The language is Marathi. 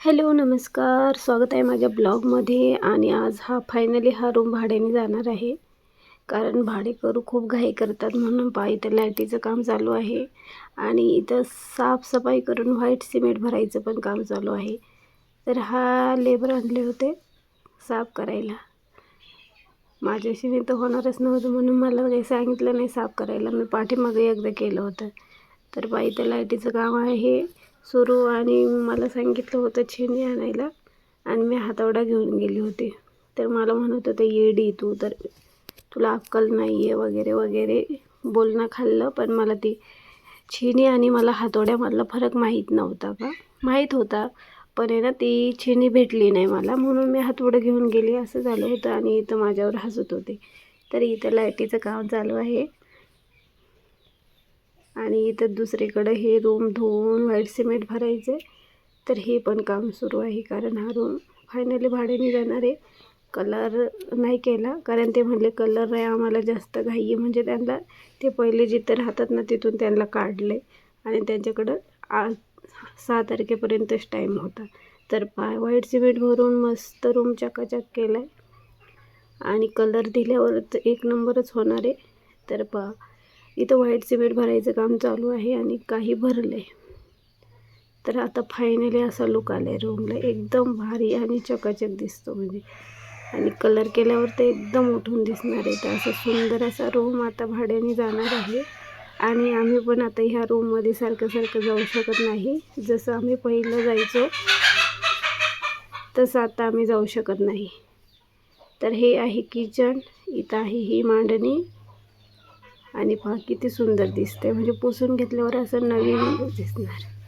हॅलो नमस्कार. स्वागत आहे माझ्या ब्लॉगमध्ये आणि आज हा फायनली हा रूम भाड्याने जाणार आहे. कारण भाडेकरू खूप घाई करतात म्हणून पा इथं लाईटीचं काम चालू आहे आणि इथं साफसफाई करून व्हाईट सिमेंट भरायचं पण काम चालू आहे. तर हा लेबर आणले होते साफ करायला. माझ्याशी मी तर होणारच नव्हतं म्हणून मला काही सांगितलं नाही साफ करायला. मी पाठीमागे एकदा केलं होतं. तर बाई इथं लाईटीचं काम आहे. सुरू आणि मला सांगितलं होतं छेनी आणायला आणि मी हातावडा घेऊन गेली होती. तर मला म्हणत होते येडी तू तर तुला अक्कल नाही आहे वगैरे वगैरे बोलणं खाल्लं. पण मला ती छेनी आणि मला हातोड्यामधला फरक माहीत नव्हता का माहीत होता पण आहे ना ती छेनी भेटली नाही मला. म्हणून मी हातोडं घेऊन गेली. असं झालं होतं आणि इथं माझ्यावर हसत होते. तर इथं लाईटीचं काम चालू आहे. आणि इथं दुसरीकडं हे रूम धुवून व्हाईट सिमेंट भरायचे. तर हे पण काम सुरू आहे कारण हा रूम फायनली भाड्याने जाणार आहे. कलर नाही केला कारण ते म्हणले कलर नाही आम्हाला जास्त घाई आहे. म्हणजे त्यांना ते पहिले जिथं राहतात ना तिथून त्यांना काढले. आणि त्यांच्याकडं आज सहा तारखेपर्यंतच टाईम होता. तर पा व्हाईट सिमेंट भरून मस्त रूम चकाचक केला आहे आणि कलर दिल्यावर एक नंबरच होणार आहे. तर पा इथं व्हाईट सिमेंट भरायचं काम चालू आहे आणि काही भरलं आहे तर आता फायनली असा लुक आला आहे रूमला एकदम भारी आणि चकाचक दिसतो म्हणजे. आणि कलर केल्यावर ते एकदम उठून दिसणार आहे. तर असं सुंदर असा रूम आता भाड्याने जाणार आहे. आणि आम्ही पण आता ह्या रूममध्ये सारखं सारखं जाऊ शकत नाही. जसं आम्ही पहिलं जायचो तसं आता आम्ही जाऊ शकत नाही. तर हे आहे किचन इथं आहे ही मांडणी. आणि पहा किती सुंदर दिसते म्हणजे पुसून घेतल्यावर असं नवीन दिसणार.